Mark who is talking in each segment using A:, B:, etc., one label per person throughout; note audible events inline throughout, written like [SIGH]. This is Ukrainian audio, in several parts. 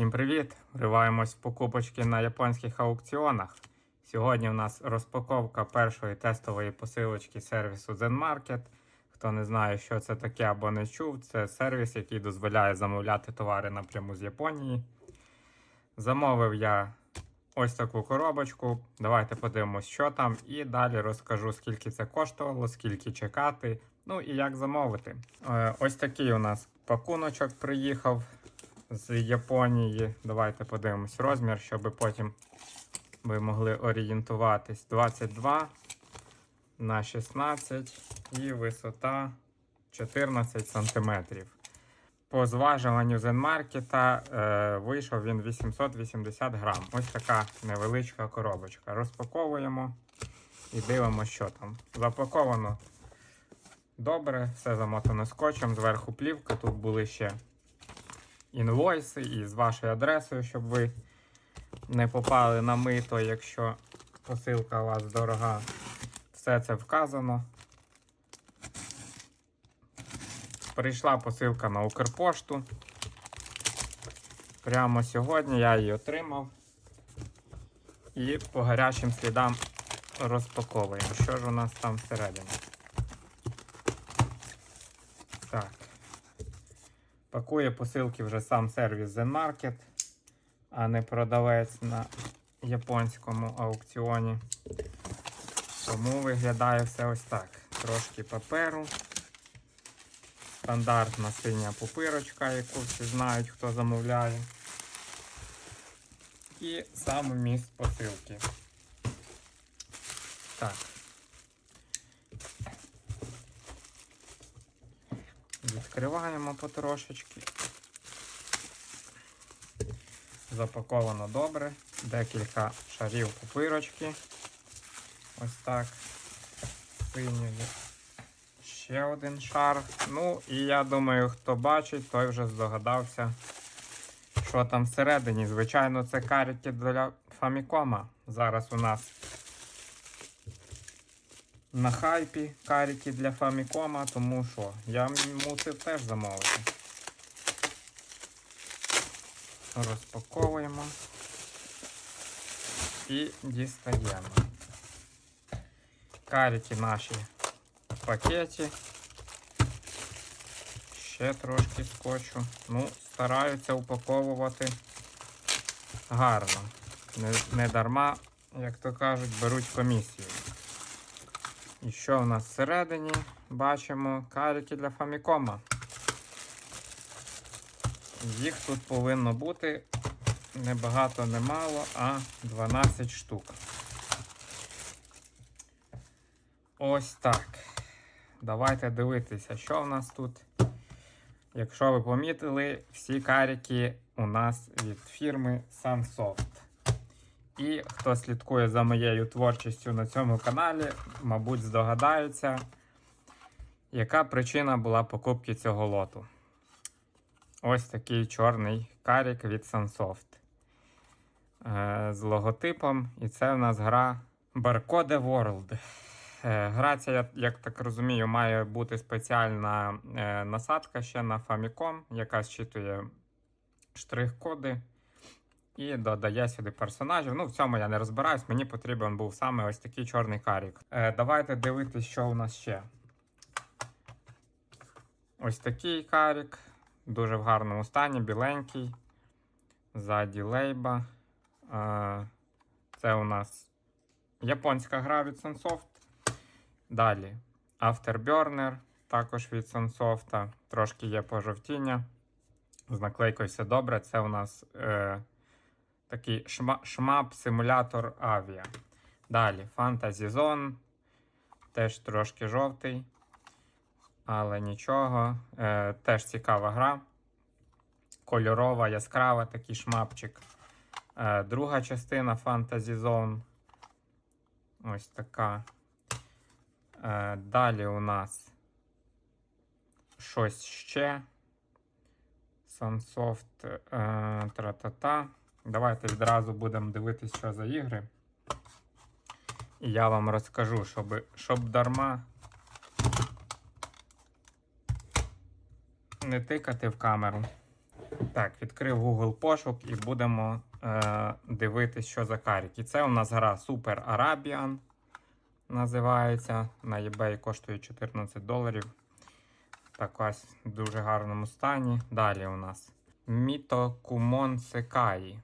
A: Всім привіт! Вриваємось в покупочки на японських аукціонах. Сьогодні у нас розпаковка першої тестової посилочки сервісу ZenMarket. Хто не знає, що це таке або не чув, це сервіс, який дозволяє замовляти товари напряму з Японії. Замовив я ось таку коробочку. Давайте подивимось, що там, і далі розкажу, скільки це коштувало, скільки чекати, ну і як замовити. Е, Ось такий у нас пакуночок приїхав з Японії. Давайте подивимось розмір, щоб потім ви могли орієнтуватись. 22 на 16 і висота 14 см. По зважуванню Зенмаркета е, вийшов він 880 грам. Ось така невеличка коробочка. Розпаковуємо і дивимося, що там. Запаковано добре, все замотано скотчем, зверху плівка. Тут були ще інвойси і з вашою адресою, щоб ви не попали на мито, якщо посилка у вас дорога. Все це вказано. Прийшла посилка на Укрпошту. Прямо сьогодні я її отримав. І по гарячим слідам розпаковуємо. Що ж у нас там всередині? Так. Пакує посилки вже сам сервіс ZenMarket, а не продавець на японському аукціоні. Тому виглядає все ось так. Трошки паперу. Стандартна синя пупирочка, яку всі знають, хто замовляє. І сам міст посилки. Так. Відкриваємо потрошечки. Запаковано добре. Декілька шарів пупирочки. Ось так. Синьої. Ще один шар. Ну, і я думаю, хто бачить, той вже здогадався, що там всередині. Звичайно, це карики для Famicom. Зараз у нас на хайпі карики для Famicom, тому що я мусив теж замовити. Розпаковуємо і дістаємо. Карики наші в пакеті. Ще трошки скотчу. Ну, стараються упаковувати гарно. Не, не дарма, як то кажуть, беруть комісію. І що в нас всередині? Бачимо карики для Фамікома. Їх тут повинно бути не багато, не мало, а 12 штук. Ось так. Давайте дивитися, що в нас тут. Якщо ви помітили, всі карики у нас від фірми Sunsoft. І хто слідкує за моєю творчістю на цьому каналі, мабуть, здогадається, яка причина була покупки цього лоту. Ось такий чорний карик від Sunsoft. Е, з логотипом. І це в нас гра Barcode World. Е, Гра ця, як так розумію, має бути спеціальна е, насадка ще на Famicom, яка зчитує штрих-коди і додає сюди персонажів. Ну, в цьому я не розбираюсь, мені потрібен був саме ось такий чорний карік. Е, давайте дивитись, що у нас ще. Ось такий карік. Дуже в гарному стані, біленький. Ззаді лейба. Е, це у нас японська гра від Sunsoft. Далі Afterburner, також від Sunsoft. Трошки є пожовтіння. З наклейкою все добре. Це у нас е, такий шма, шмап-симулятор авіа. Далі Fantasy Zone. Теж трошки жовтий. Але нічого. Е, теж цікава гра. Кольорова, яскрава такий шмапчик. Е, друга частина Fantasy Zone. Ось така. Е, далі у нас щось ще. Sunsoft е, тра-та-та. Давайте відразу будемо дивитися, що за ігри. І я вам розкажу, щоб, щоб дарма не тикати в камеру. Так, відкрив Google пошук і будемо е, дивитись, що за карік. І це у нас гра Super Arabian називається. На eBay коштує 14 доларів. Так ось в дуже гарному стані. Далі у нас Мітокумон Секаї.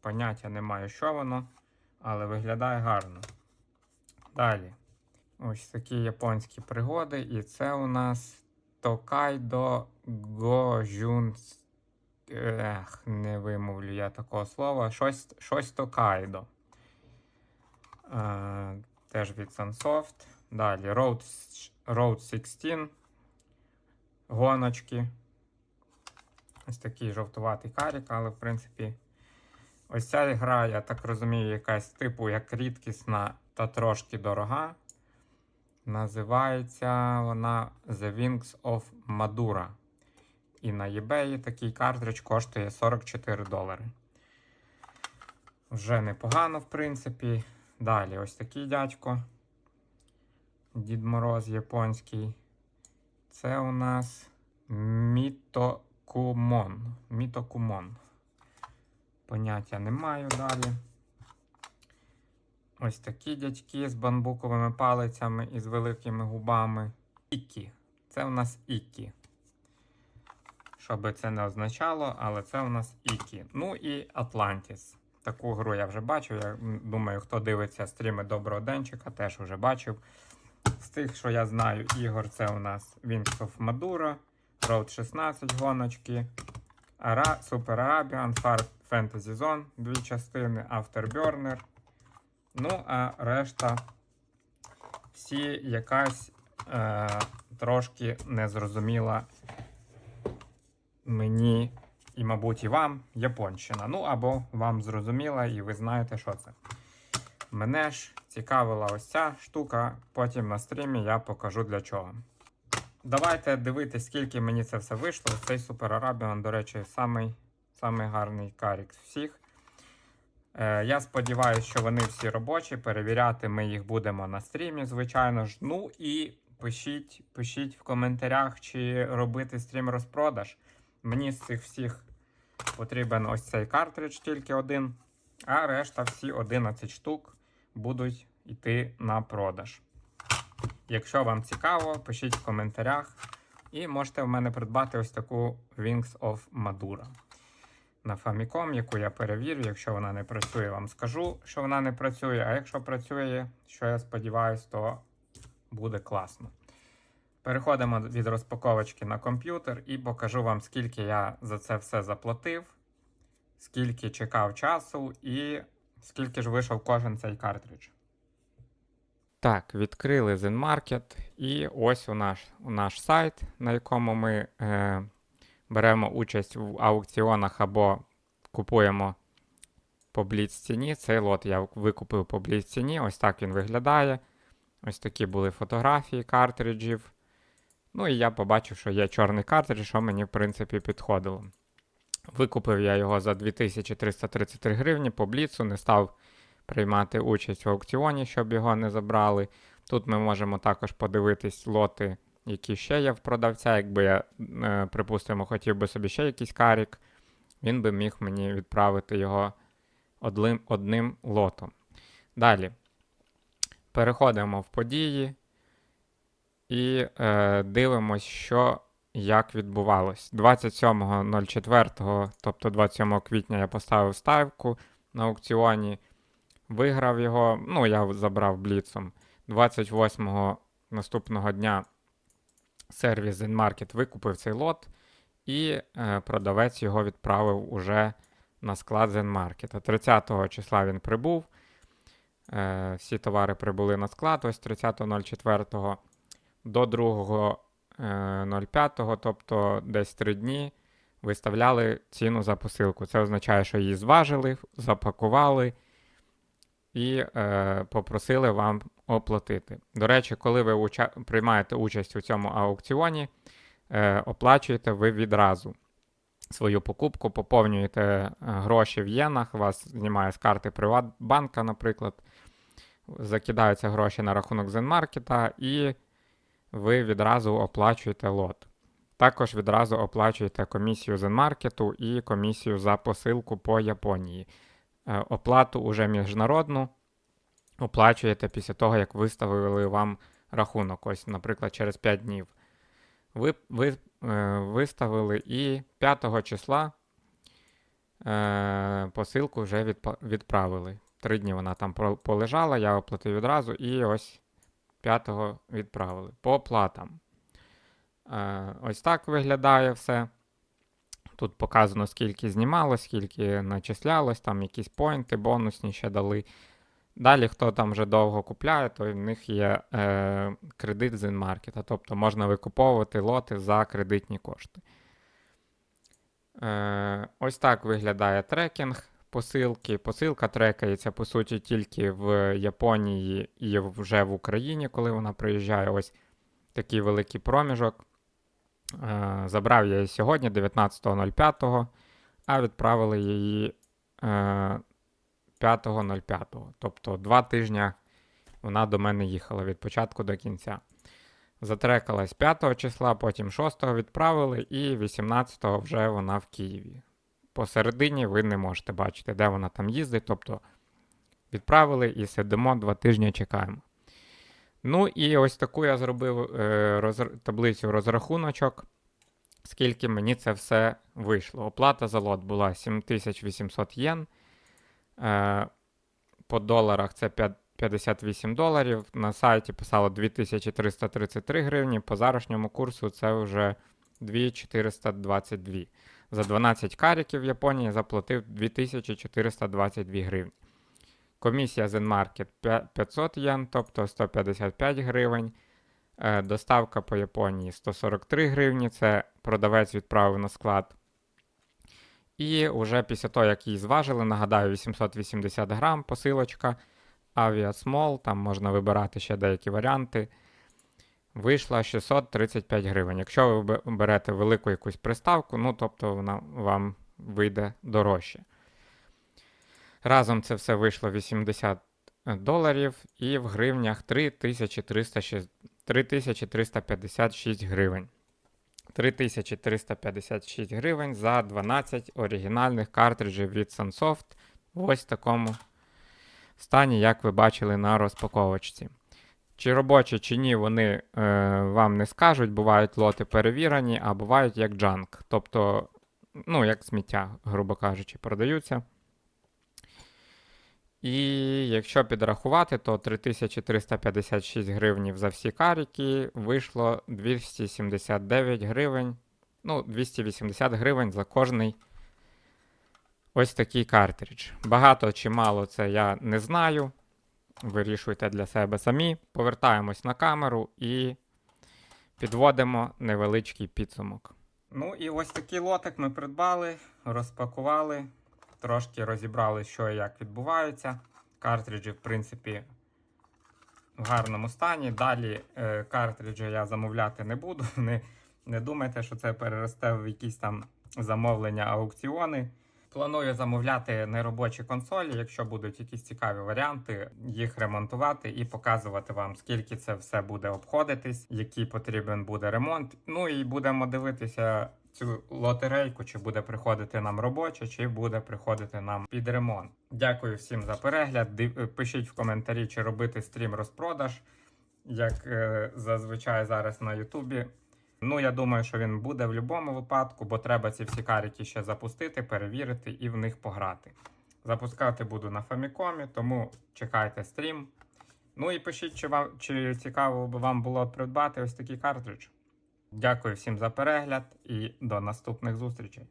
A: Поняття не маю, що воно, але виглядає гарно. Далі. Ось такі японські пригоди. І це у нас Токайдо Гожун. Ех, не вимовлю я такого слова. Щось, щось Токайдо. Е, теж від Sunsoft. Далі Road, Road 16. Гоночки. Ось такий жовтуватий карік, але в принципі. Ось ця гра, я так розумію, якась типу як рідкісна та трошки дорога. Називається вона The Wings of Madura. І на eBay такий картридж коштує 44 долари. Вже непогано, в принципі. Далі ось такий дядько. Дід Мороз японський. Це у нас Мітокумон. Мітокумон. Поняття не маю далі. Ось такі дядьки з бамбуковими палицями і з великими губами. Ікі. Це у нас Ікі. Що би це не означало, але це у нас Ікі. Ну і Атлантіс. Таку гру я вже бачив. Я думаю, хто дивиться стріми Доброго Денчика, теж вже бачив. З тих, що я знаю, ігор, це у нас Wings of Madura, Road 16 гоночки, Ара... Super Arabian, Far Fantasy Zone, дві частини, Afterburner. Ну, а решта всі якась е, трошки незрозуміла мені і, мабуть, і вам японщина. Ну, або вам зрозуміла, і ви знаєте, що це. Мене ж цікавила ось ця штука, потім на стрімі я покажу для чого. Давайте дивитись, скільки мені це все вийшло. Цей Super Arabian, до речі, самий, самий гарний карік з всіх. Е, я сподіваюся, що вони всі робочі. Перевіряти ми їх будемо на стрімі, звичайно ж. Ну і пишіть, пишіть в коментарях, чи робити стрім розпродаж. Мені з цих всіх потрібен ось цей картридж, тільки один. А решта всі 11 штук будуть йти на продаж. Якщо вам цікаво, пишіть в коментарях. І можете в мене придбати ось таку Wings of Madura на Famicom, яку я перевірю. Якщо вона не працює, вам скажу, що вона не працює. А якщо працює, що я сподіваюся, то буде класно. Переходимо від розпаковочки на комп'ютер і покажу вам, скільки я за це все заплатив, скільки чекав часу і скільки ж вийшов кожен цей картридж. Так, відкрили ZenMarket і ось у наш, у наш сайт, на якому ми е, беремо участь в аукціонах або купуємо по бліц ціні. Цей лот я викупив по бліц ціні. Ось так він виглядає. Ось такі були фотографії картриджів. Ну і я побачив, що є чорний картридж, що мені, в принципі, підходило. Викупив я його за 2333 гривні по бліцу, не став приймати участь в аукціоні, щоб його не забрали. Тут ми можемо також подивитись лоти, які ще є в продавця. Якби я, е, припустимо, хотів би собі ще якийсь карік, він би міг мені відправити його одним, одним лотом. Далі переходимо в події і е, дивимось, що як відбувалось. 27.04, тобто 27 квітня, я поставив ставку на аукціоні. Виграв його, ну, я забрав бліцом. 28-го наступного дня сервіс ZenMarket викупив цей лот, і е, продавець його відправив уже на склад ZenMarket. 30 числа він прибув. Е, всі товари прибули на склад, ось 30.04 до 2.05, тобто десь 3 дні, виставляли ціну за посилку. Це означає, що її зважили, запакували і е, попросили вам оплатити. До речі, коли ви уча- приймаєте участь у цьому аукціоні, е, оплачуєте ви відразу свою покупку, поповнюєте е, гроші в єнах, вас знімає з карти Приватбанка, наприклад, закидаються гроші на рахунок Зенмаркета, і ви відразу оплачуєте лот. Також відразу оплачуєте комісію Zenmarket і комісію за посилку по Японії. Е, Оплату уже міжнародну оплачуєте після того, як виставили вам рахунок. Ось, наприклад, через 5 днів. Ви, ви е, виставили і 5 числа е, посилку вже відпа- відправили. Три дні вона там полежала, я оплатив відразу і ось 5 відправили. По оплатам. Е, ось так виглядає все. Тут показано, скільки знімалось, скільки начислялось, там якісь поінти, бонусні ще дали. Далі, хто там вже довго купляє, то в них є е, кредит з інмаркета, тобто можна викуповувати лоти за кредитні кошти. Е, ось так виглядає трекінг посилки. Посилка трекається, по суті, тільки в Японії і вже в Україні, коли вона приїжджає. Ось такий великий проміжок. Е, забрав я її сьогодні, 19.05, а відправили її е, 5.05. Тобто два тижні вона до мене їхала від початку до кінця. Затрекалась 5 числа, потім 6 відправили, і 18 вже вона в Києві. Посередині ви не можете бачити, де вона там їздить. Тобто відправили і сидимо два тижні чекаємо. Ну і ось таку я зробив е, розр- таблицю розрахуночок, скільки мені це все вийшло. Оплата за лот була 7800 єн. Е, по доларах це 5 58 доларів. На сайті писало 2333 гривні. По зарашньому курсу це вже 2422. За 12 каріків в Японії заплатив 2422 гривні. Комісія Zenmarket п'я- 500 єн, тобто 155 гривень. Е, Доставка по Японії 143 гривні. Це продавець відправив на склад. І вже після того, як її зважили, нагадаю, 880 грам посилочка. Aviasmall, там можна вибирати ще деякі варіанти. Вийшла 635 гривень. Якщо ви бе- берете велику якусь приставку, ну тобто вона вам вийде дорожче. Разом це все вийшло 80 доларів і в гривнях 3356 гривень. 3356 гривень за 12 оригінальних картриджів від Sunsoft в ось такому стані, як ви бачили на розпаковочці. Чи робочі, чи ні, вони е, вам не скажуть. Бувають лоти перевірені, а бувають як джанк. Тобто, ну, як сміття, грубо кажучи, продаються. І якщо підрахувати, то 3356 гривнів за всі каріки вийшло 279 гривень. Ну, 280 гривень за кожний ось такий картридж. Багато чи мало це я не знаю. Вирішуйте для себе самі. Повертаємось на камеру і підводимо невеличкий підсумок. Ну і ось такий лотик ми придбали, розпакували, трошки розібрали, що і як відбувається. Картриджі, в принципі, в гарному стані. Далі е, картриджі я замовляти не буду. [LAUGHS] Не, не думайте, що це переросте в якісь там замовлення, аукціони. Планую замовляти неробочі консолі, якщо будуть якісь цікаві варіанти, їх ремонтувати і показувати вам, скільки це все буде обходитись, який потрібен буде ремонт. Ну і будемо дивитися цю лотерейку, чи буде приходити нам робоча, чи буде приходити нам під ремонт. Дякую всім за перегляд. Пишіть в коментарі, чи робити стрім розпродаж, як е, зазвичай зараз на Ютубі. Ну, я думаю, що він буде в будь-якому випадку, бо треба ці всі карики ще запустити, перевірити і в них пограти. Запускати буду на Famicom, тому чекайте стрім. Ну і пишіть, чи, вам, чи цікаво б вам було придбати ось такий картридж. Дякую всім за перегляд і до наступних зустрічей.